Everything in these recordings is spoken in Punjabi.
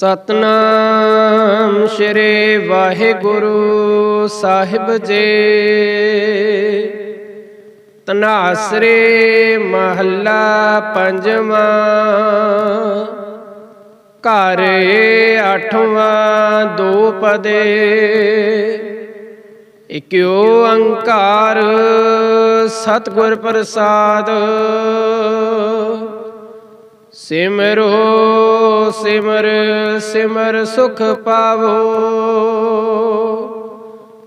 ਸਤਨਾਮ ਸ਼੍ਰੀ ਵਾਹਿਗੁਰੂ ਸਾਹਿਬ ਜੀ। ਤਨਾਸਰੇ ਮਹੱਲਾ ਪੰਜਵਾਂ। ਘਰ ਅੱਠਵਾਂ ਦੋ ਪਦੇ। ਇਕਿਓ ਅੰਕਾਰ ਸਤਿਗੁਰ ਪ੍ਰਸਾਦ। ਸਿਮਰੋ ਸਿਮਰ ਸਿਮਰ ਸੁਖ ਪਾਵੋ।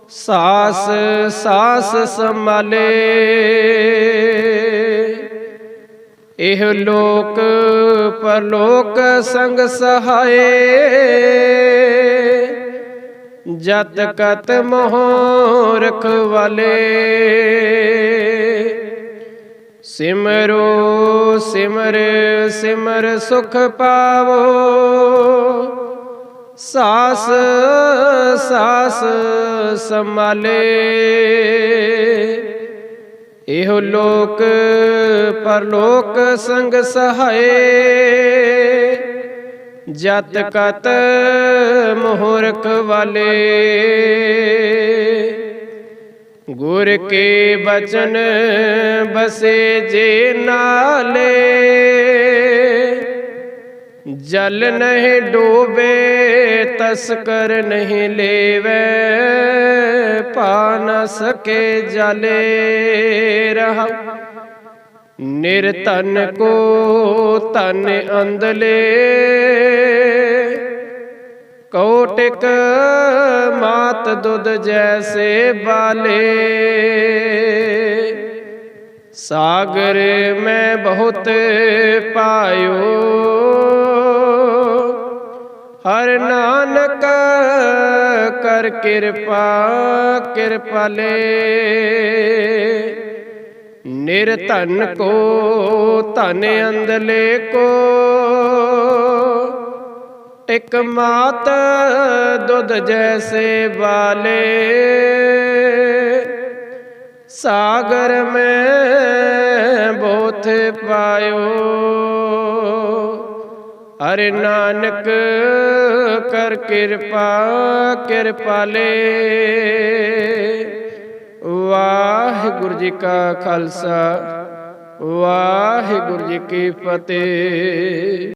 ਸਾਸ ਸਾਸ ਸੰਭਾਲੇ। ਇਹ ਲੋਕ ਪਰਲੋਕ ਸੰਗ ਸਹਾਏ। ਜਤ ਕਤ ਮੋਹ ਰਖਵਾਲੇ। ਸਿਮਰੋ, ਸਿਮਰ ਸਿਮਰ ਸੁਖ ਪਾਵੋ। ਸਾਸ ਸਾਸ ਸੰਭਾਲੇ। ਇਹੋ ਲੋਕ ਪਰਲੋਕ ਸੰਗ ਸਹਾਏ। ਜਤ ਕਤ ਮੋਹਰਖ ਵਾਲੇ। ਗੁਰ ਕੇ ਬਚਨ ਬਸੇ ਜੇ ਨਾਲੇ। ਜਲ ਨਹੀਂ ਡੋਬੇ, ਤਸਕਰ ਨਹੀਂ ਲੇਵੇ, ਪਾ ਨ ਸਕੇ ਜਲੇ ਰਹਾ। ਨਿਰਤਨ ਕੋ ਤਨ ਅੰਦਲੇ ਕੌਟਿਕ ਮਾਤ ਦੁੱਧ ਜੈਸੇ ਬਾਲੇ। ਸਾਗਰ ਮੈਂ ਬਹੁਤ ਪਾਇਓ। ਹਰ ਨਾਨਕ ਕਰ ਕਿਰਪਾ ਕਿਰਪਾਲੇ ਨਿਰਧਨ ਕੋ, ਧਨ ਅੰਦਲੇ ਕੋ। ਟਿਕ ਮਾਤ ਦੁੱਧ ਜੈਸੇ ਵਾਲੇ। ਸਾਗਰ ਮੈਂ ਬੋਥ ਪਾਇਓ। ਹਰ ਨਾਨਕ ਕਰ ਕਿਰਪਾ ਕਿਰਪਾਲੇ ਵਾਹਿਗੁਰੂ ਜੀ ਕਾ ਖਾਲਸਾ, ਵਾਹਿਗੁਰੂ ਜੀ ਕੀ ਫਤਿਹ।